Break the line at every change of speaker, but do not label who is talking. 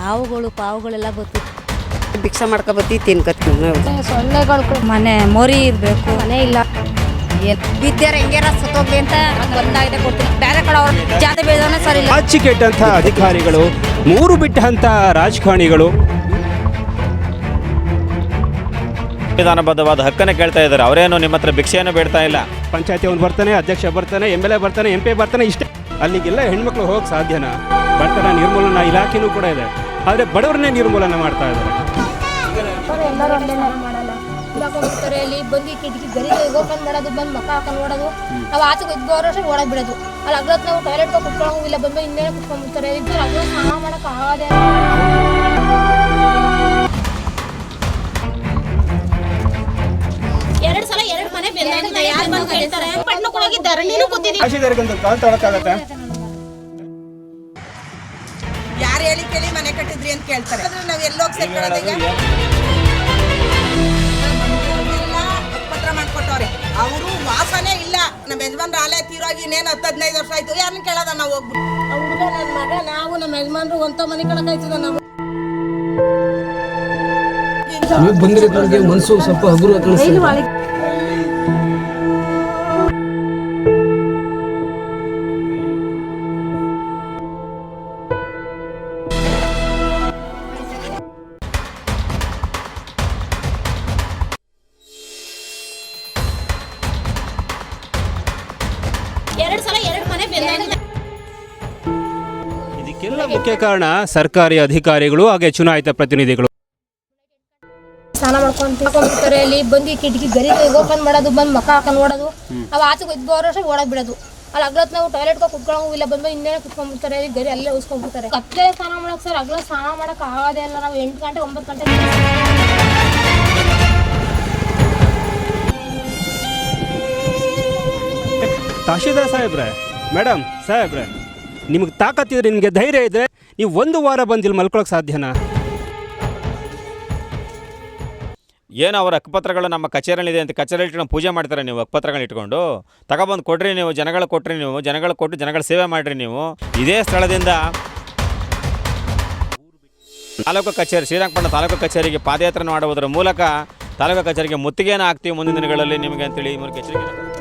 ಹಾವುಗಳು ಪಾವುಗಳೆಲ್ಲ ಬರ್ತಿತ್ತು
ಭಿಕ್ಷೆ ಮಾಡ್ಕೊಬತ್ತಿ ಬರ್ತಿ ನಾವು
ಸೊಳ್ಳೆಗಳು. ಮನೆ ಮೋರಿ ಇರಬೇಕು. ಮನೆ ಇಲ್ಲ. ಬಿದ್ದರೆ ಹೆಂಗಾರ ಸತ್ತೋಗ್ಲಿ ಅಂತ ಬಂದಾಗಿದೆ ಕೊಡ್ತೀನಿ. ಬೇರೆ ಕಡೆ ಅವ್ರ ಜಾತಿ ಬೇಜಾನೆ ಸರಿ ಇಲ್ಲ.
ಅಧಿಕಾರಿಗಳು ಮೂರು ಬಿಟ್ಟಂಥ ರಾಜಕಾರಣಿಗಳು.
ಸಂವಿಧಾನಬದ್ಧವಾದ ಹಕ್ಕನ್ನು ಕೇಳ್ತಾ ಇದ್ದಾರೆ. ಅವರೇನು ನಿಮ್ಮ ಹತ್ರ ಭಿಕ್ಷೆಯನ್ನು ಬೇಡ್ತಾ ಇಲ್ಲ?
ಪಂಚಾಯತಿ ಅವ್ನು ಬರ್ತಾನೆ ಅಧ್ಯಕ್ಷ ಬರ್ತಾನೆ ಎಂ ಎಲ್ ಎ ಬರ್ತಾನೆ ಎಂ ಪಿ ಬರ್ತಾನೆ ಇಷ್ಟೇ. ಅಲ್ಲಿಗೆಲ್ಲ ಹೆಣ್ಮಕ್ಳು ಹೋಗಕ್ಕೆ ಸಾಧ್ಯನಾ? ಬಡತನ ನಿರ್ಮೂಲನಾ ಇಲಾಖೆನೂ ಕೂಡ ಇದೆ. ಆದರೆ ಬಡವರನ್ನೇ ನಿರ್ಮೂಲನೆ ಮಾಡ್ತಾ ಇದ್ದಾರೆ.
ಹಾಕೊಂಡ್ಬಿಡ್ತಾರೆ ಅಲ್ಲಿ ಬಂದು ಕಿಟಕಿ ಗರಿ ಓಪನ್ ಮಾಡೋದು ಬಂದು ಮಕ್ಕ ಹಾಕೊಂಡು ನೋಡೋದು ನಾವು ಆಚೆಗೆ ಇದ್ದವರು ವರ್ಷ ಒಳಗೆ ಬಿಡೋದು. ಅಲ್ಲಿ ಅಗ್ಲತ್ ನಾವು ಟಾಯ್ಲೆಟ್ಗೆ ಕುತ್ಕೊಳ್ಳೋಂಗಿಲ್ಲ ಇಲ್ಲ ಬಂದು ಹಿಂದೆ ಕುತ್ಕೊಂಡ್ಬಿಡ್ತಾರೆ ಇದ್ದು ಅಗ್ಲ ಸಹ ಮಾಡಕ್ಕೆ ಆಗದೆ ಎರಡು ಸಲ ಎರಡು ಮನೆ ಬೆಲ್ಲ ಯಾರು ಬಂದು ಹೇಳ್ತಾರೆ
ಕಾಲ್ ತೊಳಕಾಗತ್ತೆ?
ಯಾರು ಹೇಳಿ ಕೇಳಿ ಮನೆ ಕಟ್ಟಿದ್ರಿ ಅಂತ ಕೇಳ್ತಾರೆ. ಆದ್ರೆ ನಾವ್ ಎಲ್ಲೋಗಿ ಸೇರ್ಕೊಳ್ಳೋದು ಈಗ? ಎಲ್ಲ ಪತ್ರ ಮಾಡ್ಕೊಟ್ಟವ್ರೆ. ಅವರು ವಾಸನೆ ಇಲ್ಲ. ನಮ್ಮ ಯಜಮಾನ್ರ ಆಲೆ ತೀರೋಗಿ ಇನ್ನೇನು ಹತ್ತು ಹದಿನೈದು ವರ್ಷ ಆಯ್ತು. ಯಾರನ್ನ ಕೇಳೋದ? ನಾವು ಹೋಗ್ಬಿಟ್ಟು.
ಹುಡುಗ ನನ್ನ ಮಗ? ನಾವು ನಮ್ಮ ಯಜಮಾನ್ರು ಒಂತ ಮನೆ ಕಳಕಾಯ್ತದ ನಾವು
ನೀವು ಬಂದಿರೋದು ನನಗೆ ಮನಸ್ಸು ಸ್ವಲ್ಪ ಹಗುರ
ಎರಡು ಸಲ ಎರಡು ಮನೆ ಬೆಂದಾಗಿದೆ
ಇದಕ್ಕೆಲ್ಲ ಮುಖ್ಯ ಕಾರಣ ಸರ್ಕಾರಿ ಅಧಿಕಾರಿಗಳು ಹಾಗೆ ಚುನಾಯಿತ ಪ್ರತಿನಿಧಿಗಳು.
ಸ್ನಾನ ಮಾಡ್ಕೊಂಡು ತಿಳ್ಕೊಂಡ್ಬಿಡ್ತಾರೆ ಅಲ್ಲಿ ಬಂದು ಕಿಟಕಿ ಗರಿ ಓಪನ್ ಮಾಡೋದು ಬಂದು ಮಕ್ಕ ಹಾಕೊಂಡು ನೋಡೋದು. ನಾವು ಆಚೆಗೆ ಇದ್ದವರು ಅಷ್ಟೇ ಓಡಕ್ ಬಿಡೋದು. ಅಲ್ಲಿ ಅಗ್ಲತ್ ನಾವು ಟಾಯ್ಲೆಟ್ಗೆ ಕುತ್ಕೊಳ್ಳೋ ಇಲ್ಲ ಬಂದು ಹಿಂದೆ ಕುತ್ಕೊಂಡ್ಬಿಡ್ತಾರೆ. ಅಲ್ಲಿ ಗರಿ ಅಲ್ಲೇ ಉಸ್ಕೊಂಡ್ಬಿಡ್ತಾರೆ. ಕತ್ತಲೆ ಸ್ನಾನ ಮಾಡಕ್ ಸರ್ ಅಗ್ಲ ಸ್ನಾನ ಮಾಡಕ್ ಆಗೋದೇ ಇಲ್ಲ. ನಾವು ಎಂಟು ಗಂಟೆ ಒಂಬತ್ತು ಗಂಟೆ
ತಹಶೀಲ್ದಾರ್ ಸಾಹೇಬ್ರೆ ಮೇಡಮ್ ಸಾಹೇಬ್ರೆ, ನಿಮಗೆ ತಾಕತ್ತಿದ್ರೆ, ನಿಮಗೆ ಧೈರ್ಯ ಇದ್ರೆ ನೀವು ಒಂದು ವಾರ ಬಂದು ಇಲ್ಲಿ ಮಲ್ಕೊಳಕ್ಕೆ ಸಾಧ್ಯನಾ?
ಏನು ಅವರ ಹಕ್ಕುಪತ್ರಗಳು ನಮ್ಮ ಕಚೇರಿಯಲ್ಲಿದೆ ಅಂತ ಕಚೇರಿ ಇಟ್ಕೊಂಡು ಪೂಜೆ ಮಾಡ್ತಾರೆ ನೀವು ಹಕ್ಕುಪತ್ರಗಳನ್ನ ಇಟ್ಕೊಂಡು. ತಗೊಬಂದು ಕೊಡ್ರಿ ನೀವು, ಜನಗಳು ಕೊಟ್ರಿ ನೀವು, ಜನಗಳು ಕೊಟ್ಟು ಜನಗಳ ಸೇವೆ ಮಾಡಿರಿ ನೀವು. ಇದೇ ಸ್ಥಳದಿಂದ ತಾಲೂಕು ಕಚೇರಿ, ಶ್ರೀರಂಗಪಟ್ಟಣ ತಾಲೂಕು ಕಚೇರಿಗೆ ಪಾದಯಾತ್ರೆ ಮಾಡುವುದರ ಮೂಲಕ ತಾಲೂಕು ಕಚೇರಿಗೆ ಮುತ್ತಿಗೆಯನ್ನು ಹಾಕ್ತೀವಿ ಮುಂದಿನ ದಿನಗಳಲ್ಲಿ ನಿಮಗೆ ಅಂತೇಳಿ ಈ ಮೂಲಕ ಎಚ್ಚರಿಕೆ